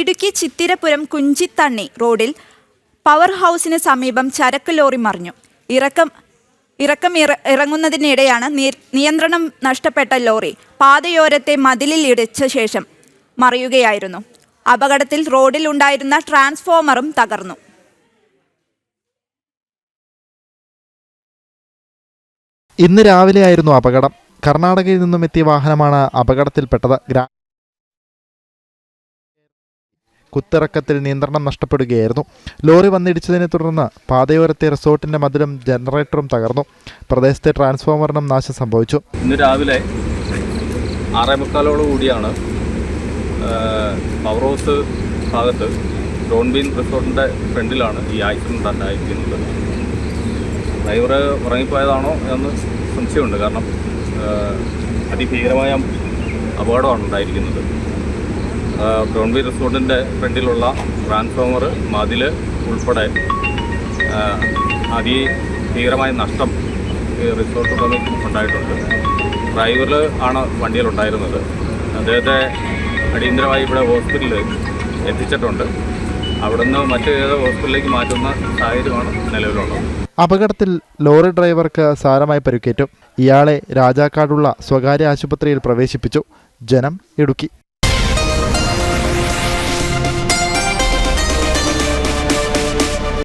ഇടുക്കി ചിത്തിരപുരം കുഞ്ചിത്തണ്ണി റോഡിൽ പവർ ഹൗസിന് സമീപം ചരക്ക് ലോറി മറിഞ്ഞു. ഇറക്കം ഇറക്കം ഇറ ഇറങ്ങുന്നതിനിടെയാണ് നിയ- നിയന്ത്രണം നഷ്ടപ്പെട്ട ലോറി പാതയോരത്തെ മതിലിൽ ഇടിച്ച ശേഷം മറിയുകയായിരുന്നു. അപകടത്തിൽ റോഡിൽ ഉണ്ടായിരുന്ന ട്രാൻസ്ഫോമറും തകർന്നു. ഇന്ന് രാവിലെയായിരുന്നു അപകടം. കർണാടകയിൽ നിന്നും എത്തിയ വാഹനമാണ് അപകടത്തിൽപ്പെട്ടത്. കുത്തിറക്കത്തിൽ നിയന്ത്രണം നഷ്ടപ്പെടുകയായിരുന്നു. ലോറി വന്നിടിച്ചതിനെ തുടർന്ന് പാതയോരത്തെ റിസോർട്ടിന്റെ മതിലും ജനറേറ്ററും തകർന്നു. പ്രദേശത്തെ ട്രാൻസ്ഫോമറിനും നാശം സംഭവിച്ചു. ഇന്ന് രാവിലെ ആറേ മുക്കാലോട് കൂടിയാണ് പവർ ഹൗസ് ഭാഗത്ത് ഡോൺബീൻ റിസോർട്ടിന്റെ ഫ്രണ്ടിലാണ് ഈ ആക്സിഡന്റ് ഉണ്ടായിരിക്കുന്നത്. ഡ്രൈവർ ഉറങ്ങിപ്പോയതാണോ എന്ന് സംശയമുണ്ട്. കാരണം അതിഭീകരമായ അപകടമാണ് ഉണ്ടായിരിക്കുന്നത്. ഡോൺബീൻ റിസോർട്ടിന്റെ ഫ്രണ്ടിലുള്ള ട്രാൻസ്ഫോമർ മതിൽ ഉൾപ്പെടെ അതിഭീകരമായ നഷ്ടം ഈ റിസോർട്ട് ഉണ്ടായിട്ടുണ്ട്. ഡ്രൈവർ ആണ് വണ്ടിയിലുണ്ടായിരുന്നത് അദ്ദേഹത്തെ അടിയന്തരമായി ഇവിടെ ഹോസ്പിറ്റലിൽ എത്തിച്ചിട്ടുണ്ട്. അവിടുന്ന് മറ്റു ഏത് ഹോസ്പിറ്റലിലേക്ക് മാറ്റുന്ന സാഹചര്യമാണ് നിലവിലുള്ളത്. അപകടത്തിൽ ലോറി ഡ്രൈവർക്ക് സാരമായി പരിക്കേറ്റു. ഇയാളെ രാജാക്കാടുള്ള സ്വകാര്യ ആശുപത്രിയിൽ പ്രവേശിപ്പിച്ചു. ജനം ഇടുക്കി.